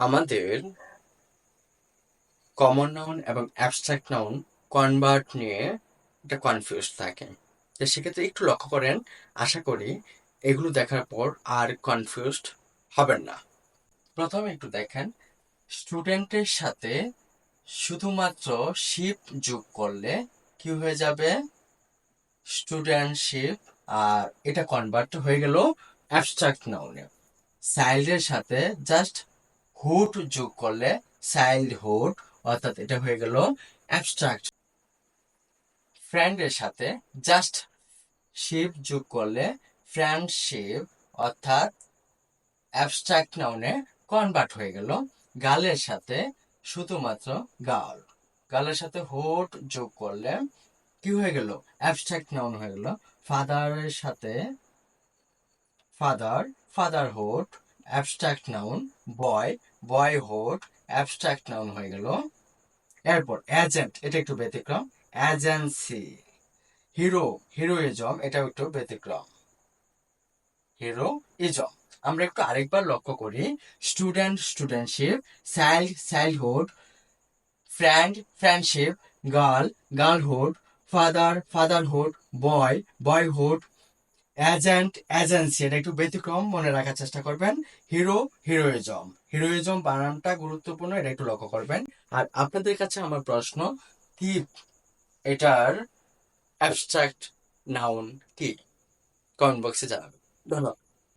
আমাদের common noun এবং abstract noun convert নিয়ে একটা কনফিউজ থাকে। তো সেক্ষেত্রে একটু লক্ষ্য করেন, আশা করি এগুলো দেখার পর আর কনফিউজড হবেন না। প্রথমে একটু দেখেন স্টুডেন্টের সাথে শুধুমাত্র শিপ যোগ করলে কি হয়ে যাবে? স্টুডেন্টশিপ আর এটা কনভার্ট হয়ে গেল অ্যাবস্ট্রাক্ট নাউনে চাইল্ডের সাথে জাস্ট হুড যোগ করলে চাইল্ডহুড অর্থাৎ এটা হয়ে গেল অ্যাবস্ট্রাক্ট ফ্রেন্ডের সাথে জাস্ট শিপ যোগ করলে ফ্রেন্ডশিপ অর্থাৎ অ্যাবস্ট্রাক্ট নাউনে কনভার্ট হয়ে গেল। গার্লের সাথে শুধুমাত্র গার্ল গার্লের সাথে হুড যোগ করলে কি হয়ে গেল? অ্যাবস্ট্রাক্ট নাউন হয়ে গেল। ফাদারের সাথে father father fatherhood abstract noun boy boyhood abstract noun হয়ে গেল। এরপর এজেন্ট এটা একটু ব্যতিক্রম। এজেন্সি হিরো হিরোইজম এটাও একটু ব্যতিক্রম। হিরো ইজম আমরা একটু আরেকবার লক্ষ্য করি। Student studentship child childhood friend friendship girl girlhood father fatherhood boy boyhood agent, agency, এটা একটু ব্যতিক্রম, মনে রাখার চেষ্টা করবেন। Hero, heroism. হিরোইজম বানানটা গুরুত্বপূর্ণ, এটা একটু লক্ষ্য করবেন। আর আপনাদের কাছে আমার প্রশ্ন, কি এটার অ্যাবস্ট্রাক্ট নাউন কি? কমেন্ট বক্সে জানাবেন। ধন্যবাদ।